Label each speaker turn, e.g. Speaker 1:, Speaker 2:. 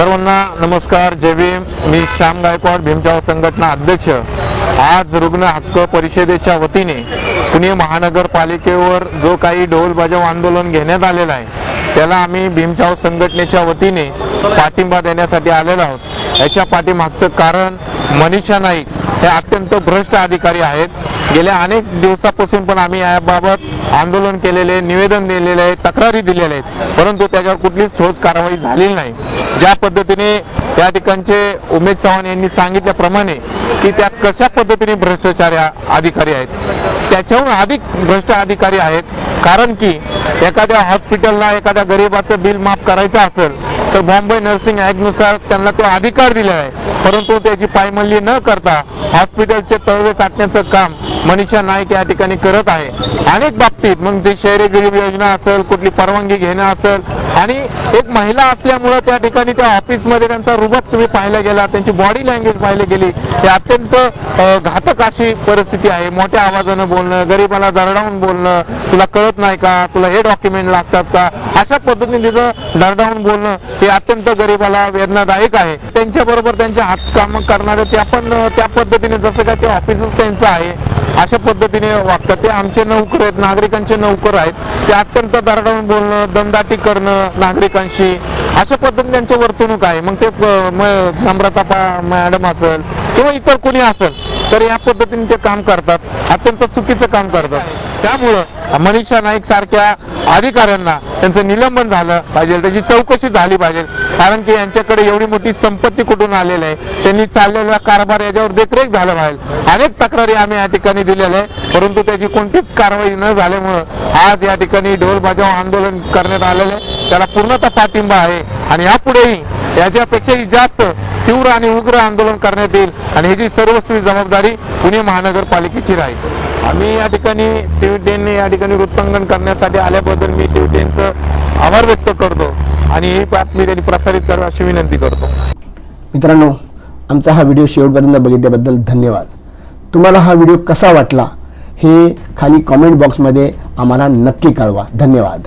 Speaker 1: सर्वांना नमस्कार. जय भीम. मी श्याम गायकवाड भीमचाव संघटना अध्यक्ष. आज रुग्ण हक्क परिषदेच्या वतीने पुणे महानगरपालिकेवर जो काही ढोल बजाव आंदोलन घेण्यात आलेलं आहे त्याला आम्ही भीमचाव संघटनेच्या वतीने पाठिंबा देण्यासाठी आलेलो आहोत. याच्या पाठीमागचं कारण मनीषा नाईक हे अत्यंत भ्रष्ट अधिकारी आहेत. गेल्या अनेक दिवसापासून पण आम्ही याबाबत आंदोलन केलेले निवेदन दिलेले आहे तक्रारी दिलेल्या आहेत. परंतु त्याच्यावर कुठलीच ठोस कारवाई झालेली नाही. ज्या पद्धतीने त्या ठिकाणचे उमेद चव्हाण यांनी सांगितल्याप्रमाणे की त्या कशा पद्धतीने भ्रष्टाचार अधिकारी आहेत. त्याच्याहून अधिक भ्रष्ट अधिकारी आहेत. कारण की एखाद्या हॉस्पिटलला एखाद्या गरीबाचं बिल माफ करायचं असेल तर बॉम्बे नर्सिंगनुसार त्यांना तो अधिकार दिला आहे. परंतु त्याची पायमल्ली न करता हॉस्पिटलचे तळवे साठण्याचं काम मनीषा नाईक या ठिकाणी करत आहे. अनेक बाबतीत मग ते शहरी गरीब योजना असेल कुठली परवानगी घेणं असेल आणि एक महिला असल्यामुळं त्या ठिकाणी त्या ऑफिसमध्ये त्यांचा रुबाब तुम्ही पाहायला गेला त्यांची बॉडी लँग्वेज पाहिली गेली हे अत्यंत घातक अशी परिस्थिती आहे. मोठ्या आवाजानं बोलणं गरीबाला दरडावून बोलणं तुला कळत नाही का? तुला हे डॉक्युमेंट लागतात का? अशा पद्धतीने तिचं दरडावून बोलणं हे अत्यंत गरीबाला वेदनादायक आहे. त्यांच्या बरोबर त्यांच्या हातकाम करणारे त्या पण त्या पद्धतीने जसं काय ते ऑफिसच त्यांचं आहे अशा पद्धतीने वागतात. ते आमचे नौकर आहेत नागरिकांचे नौकर आहेत. ते अत्यंत दरडावून बोलणं दमदाटी करणं नागरिकांशी अशा पद्धतीने त्यांची वर्तणूक आहे. मग ते म- नम्रता पा- मॅडम असेल किंवा इतर कोणी असेल तर या पद्धतीने ते काम करतात. अत्यंत चुकीचं काम करतात. त्यामुळं मनीषा नाईक सारख्या अधिकाऱ्यांना त्यांचं निलंबन झालं पाहिजे त्याची चौकशी झाली पाहिजे. कारण की यांच्याकडे एवढी मोठी संपत्ती कुठून आलेली आहे? त्यांनी चाललेला कारभार याच्यावर देखरेख झालं पाहिजे अनेक तक्रारी आम्ही या ठिकाणी दिलेल्या आहे परंतु त्याची कोणतीच कारवाई न झाल्यामुळं आज या ठिकाणी ढोल बजाव आंदोलन करण्यात आलेलं आहे. त्याला पूर्णतः पाठिंबा आहे. आणि यापुढेही याच्यापेक्षाही जास्त तीव्र आणि उग्र आंदोलन करण्यात येईल आणि ह्याची सर्वस्वी जबाबदारी पुणे महानगरपालिकेची राहील. आम्ही या ठिकाणी टीव्ही या ठिकाणी वृत्तांकन करण्यासाठी आल्याबद्दल मी टीव्ही आभार व्यक्त करतो आणि ही बातमी त्यांनी प्रसारित करावी अशी विनंती करतो.
Speaker 2: मित्रांनो आमचा हा व्हिडिओ शेवटपर्यंत बघितल्याबद्दल धन्यवाद. तुम्हाला हा व्हिडिओ कसा वाटला हे खाली कॉमेंट बॉक्समध्ये आम्हाला नक्की कळवा. धन्यवाद.